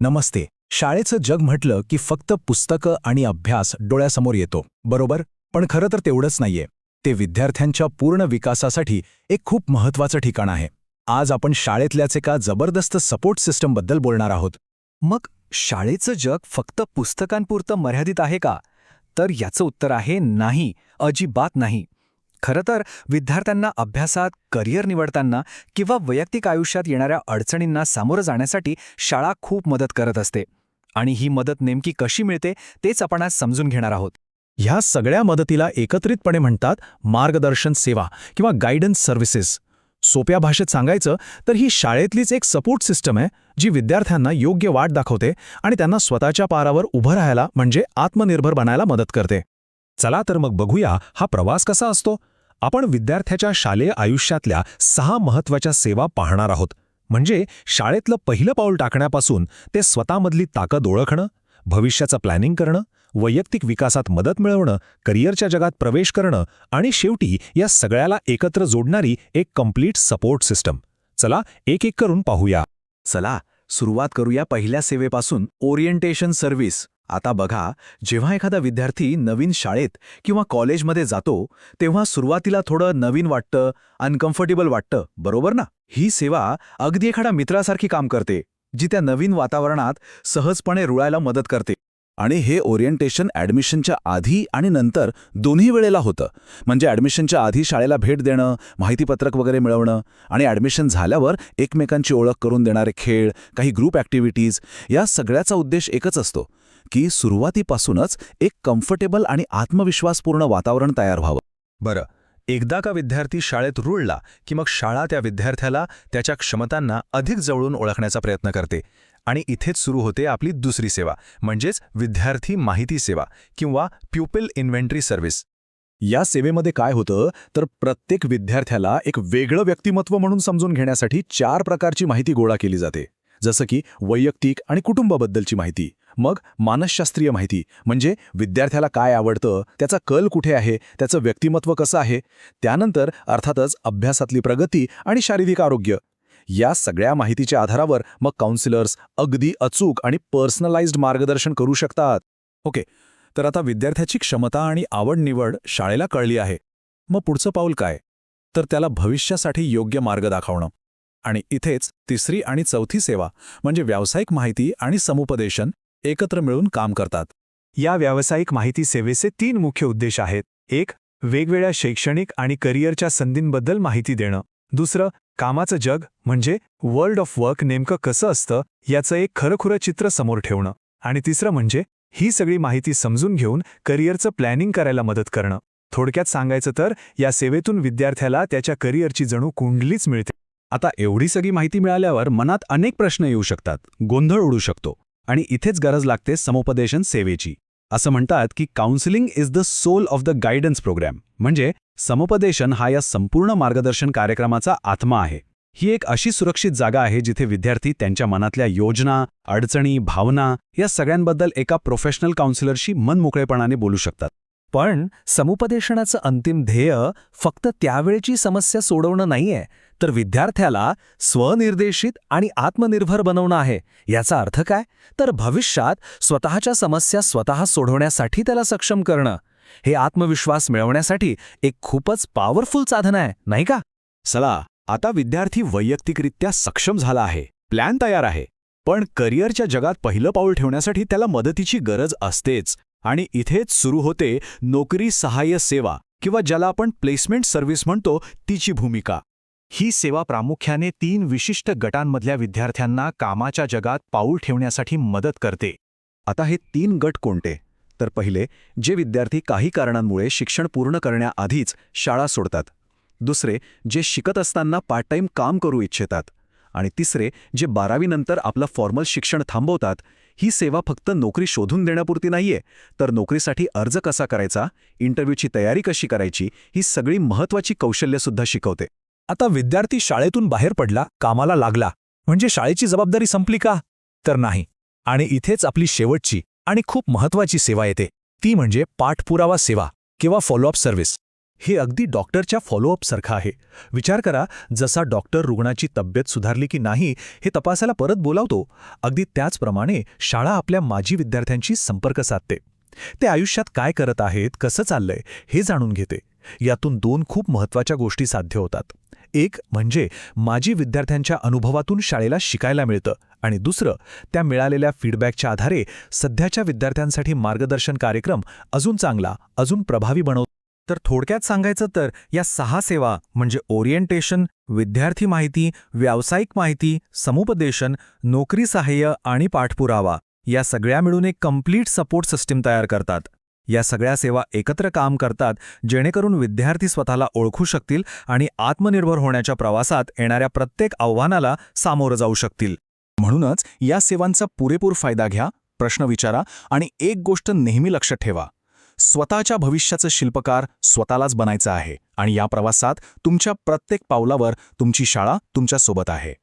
नमस्ते. शाळेचं जग म्हटलं की फक्त पुस्तकं आणि अभ्यास डोळ्यासमोर येतो. बरोबर? पण खरं तर तेवढंच नाहीये. ते विद्यार्थ्यांच्या पूर्ण विकासासाठी एक खूप महत्वाचं ठिकाण आहे. आज आपण शाळेतल्याच एका जबरदस्त सपोर्ट सिस्टमबद्दल बोलणार आहोत? मग शाळेचं जग फक्त पुस्तकांपुरतं मर्यादित आहे का? तर याचं उत्तर आहे नाही अजिबात नाही. खरं तर विद्यार्थ्यांना अभ्यासात करिअर निवडताना किंवा वैयक्तिक आयुष्यात येणाऱ्या अडचणींना सामोरं जाण्यासाठी शाळा खूप मदत करत असते. आणि ही मदत नेमकी कशी मिळते तेच आपण आज समजून घेणार आहोत. ह्या सगळ्या मदतीला एकत्रितपणे म्हणतात मार्गदर्शन सेवा किंवा गायडन्स सर्व्हिसेस सोप्या भाषेत सांगायचं तर ही शाळेतलीच एक सपोर्ट सिस्टम आहे जी विद्यार्थ्यांना योग्य वाट दाखवते आणि त्यांना स्वतःच्या पारावर उभं राहायला म्हणजे आत्मनिर्भर बनायला मदत करते. चला तर मग बघूया हा प्रवास कसा असतो. आपण विद्यार्थ्याच्या शालेय आयुष्यातल्या सहा महत्त्वाच्या सेवा पाहणार आहोत. म्हणजे शाळेतलं पहिलं पाऊल टाकण्यापासून ते स्वतःमधली ताकद ओळखणं भविष्याचं प्लॅनिंग करणं वैयक्तिक विकासात मदत मिळवणं करिअरच्या जगात प्रवेश करणं आणि शेवटी या सगळ्याला एकत्र जोडणारी एक कंप्लीट सपोर्ट सिस्टम. चला एक एक करून पाहूया. चला सुरुवात करूया पहिल्या सेवेपासून ओरिएंटेशन सर्व्हिस. आता बघा जेव्हा एखादा विद्यार्थी नवीन शाळेत किंवा कॉलेजमध्ये जातो तेव्हा सुरुवातीला थोडं नवीन वाटतं अनकम्फर्टेबल वाटतं बरोबर ना? ही सेवा अगदी एखाद्या मित्रासारखी काम करते जी त्या नवीन वातावरणात सहजपणे रुळायला मदत करते. आणि हे ओरिएंटेशन ॲडमिशनच्या आधी आणि नंतर दोन्ही वेळेला होतं. म्हणजे ॲडमिशनच्या आधी शाळेला भेट देणं माहितीपत्रक वगैरे मिळवणं आणि ॲडमिशन झाल्यावर एकमेकांची ओळख करून देणारे खेळ काही ग्रुप ॲक्टिव्हिटीज या सगळ्याचा उद्देश एकच असतो. की सुरुवातीपासूनच एक कम्फर्टेबल आणि आत्मविश्वासपूर्ण वातावरण तयार व्हावं. बरं. एकदा का विद्यार्थी शाळेत रुळला की मग शाळा त्या विद्यार्थ्याला त्याच्या क्षमतांना अधिक जवळून ओळखण्याचा प्रयत्न करते आणि इथेच सुरू होते आपली दुसरी सेवा म्हणजेच विद्यार्थी माहिती सेवा किंवा प्युपिल इन्व्हेंटरी सर्व्हिस या सेवेमध्ये काय होतं तर प्रत्येक विद्यार्थ्याला एक वेगळं व्यक्तिमत्व म्हणून समजून घेण्यासाठी चार प्रकारची माहिती गोळा केली जाते. जसं की वैयक्तिक आणि कुटुंबाबद्दलची माहिती. मग मानसशास्त्रीय माहिती म्हणजे विद्यार्थ्याला काय आवडतं त्याचा कल कुठे आहे त्याचं व्यक्तिमत्व कसं आहे त्यानंतर अर्थातच अभ्यासातली प्रगती आणि शारीरिक आरोग्य. या सगळ्या माहितीच्या आधारावर मग काउन्सिलर्स अगदी अचूक आणि पर्सनलाइज्ड मार्गदर्शन करू शकतात. ओके तर आता विद्यार्थ्याची क्षमता आणि आवड निवड शाळेला कळली आहे. मग पुढचं पाऊल काय? तर त्याला भविष्यासाठी योग्य मार्ग दाखवणं. आणि इथेच तिसरी आणि चौथी सेवा म्हणजे व्यावसायिक माहिती आणि समुपदेशन एकत्र मिळून काम करतात. या व्यावसायिक माहिती सेवेचे तीन मुख्य उद्देश आहेत. एक वेगवेगळ्या शैक्षणिक आणि करिअरच्या संधींबद्दल माहिती देणं. दुसरं कामाचं जग म्हणजे वर्ल्ड ऑफ वर्क नेमकं कसं असतं याचं एक खरंखुरं चित्र समोर ठेवणं. आणि तिसरं म्हणजे ही सगळी माहिती समजून घेऊन करिअरचं प्लॅनिंग करायला मदत करणं. थोडक्यात सांगायचं तर या सेवेतून विद्यार्थ्याला त्याच्या करिअरची जणू कुंडलीच मिळते. आता एवढी सगळी माहिती मिळाल्यावर मनात अनेक प्रश्न येऊ शकतात. गोंधळ उडू शकतो. आणि इथेच गरज लागते समुपदेशन सेवेची. असं म्हणतात की counselling is the soul of the guidance programme म्हणजे समुपदेशन हा या संपूर्ण मार्गदर्शन कार्यक्रमाचा आत्मा आहे. ही एक अशी सुरक्षित जागा आहे जिथे विद्यार्थी त्यांच्या मनातल्या योजना अडचणी भावना या सगळ्यांबद्दल एका प्रोफेशनल काउन्सिलरशी मनमोकळेपणाने बोलू शकतात. पण समुपदेशनाचं अंतिम ध्येय फक्त त्यावेळची समस्या सोडवणं नाहीये. तर विद्यार्थ्याला स्वनिर्देशित आणि आत्मनिर्भर बनवणं आहे. याचा अर्थ काय? तर भविष्यात स्वतःच्या समस्या स्वतः सोडवण्यासाठी त्याला सक्षम करणं. हे आत्मविश्वास मिळवण्यासाठी एक खूपच पॉवरफुल साधन आहे नाही का? चला आता विद्यार्थी वैयक्तिकरित्या सक्षम झाला आहे प्लॅन तयार आहे. पण करिअरच्या जगात पहिलं पाऊल ठेवण्यासाठी त्याला मदतीची गरज असतेच. आणि इथेच सुरू होते नोकरी सहाय्य सेवा किंवा ज्याला आपण प्लेसमेंट सर्व्हिस म्हणतो तिची भूमिका. ही सेवा प्रामुख्याने तीन विशिष्ट गटांमधल्या विद्यार्थ्यांना कामाच्या जगात पाऊल ठेवण्यासाठी मदत करते. आता हे तीन गट कोणते? तर पहिले जे विद्यार्थी काही कारणांमुळे शिक्षण पूर्ण करण्याआधीच शाळा सोडतात. दुसरे जे शिकत असताना पार्ट टाईम काम करू इच्छितात. आणि तिसरे जे बारावीनंतर आपलं फॉर्मल शिक्षण थांबवतात ही सेवा फक्त नोकरी शोधून देण्यापुरती नाहीये तर नोकरीसाठी अर्ज कसा करायचा इंटरव्ह्यूची तयारी कशी करायची ही सगळी महत्वाची कौशल्यसुद्धा शिकवते. आता विद्यार्थी शाळेतून बाहेर पडला कामाला लागला. म्हणजे शाळेची जबाबदारी संपली का? तर नाही. आणि इथेच आपली शेवटची आणि खूप महत्वाची सेवा येते. ती म्हणजे पाठपुरावा सेवा किंवा फॉलोअप सर्व्हिस हे अगदी डॉक्टरच्या फॉलोअपसारखं आहे. विचार करा जसा डॉक्टर रुग्णाची तब्येत सुधारली की नाही हे तपासायला परत बोलावतो. अगदी त्याचप्रमाणे शाळा आपल्या माजी विद्यार्थ्यांशी संपर्क साधते. ते आयुष्यात काय करत आहेत कसं चाललंय हे जाणून घेते. यातून दोन खूप महत्त्वाच्या गोष्टी साध्य होतात. एक म्हणजे माजी विद्यार्थ्यांच्या अनुभवातून शाळेला शिकायला मिळतं आणि दुसरं त्या मिळालेल्या फीडबॅकच्या आधारे सध्याच्या विद्यार्थ्यांसाठी मार्गदर्शन कार्यक्रम अजून चांगला अजून प्रभावी बनव तर थोडक्यात सांगायचं तर या सहा सेवा म्हणजे ओरिएंटेशन विद्यार्थी माहिती व्यावसायिक माहिती समुपदेशन नोकरी सहाय्य आणि पाठपुरावा या सगळ्या मिळून एक कंप्लीट सपोर्ट सिस्टीम तयार करतात. या सगळ्या सेवा एकत्र काम करतात जेणेकरून विद्यार्थी स्वतःला ओळखू शकतील आणि आत्मनिर्भर होण्याच्या प्रवासात येणाऱ्या प्रत्येक आव्हानाला सामोरं जाऊ शकतील. म्हणूनच या सेवांचा पुरेपूर फायदा घ्या प्रश्न विचारा आणि एक गोष्ट नेहमी लक्षात ठेवा. स्वतःच्या भविष्याचं शिल्पकार स्वतःलाच बनायचं आहे आणि या प्रवासात तुमच्या प्रत्येक पावलावर तुमची शाळा तुमच्यासोबत आहे.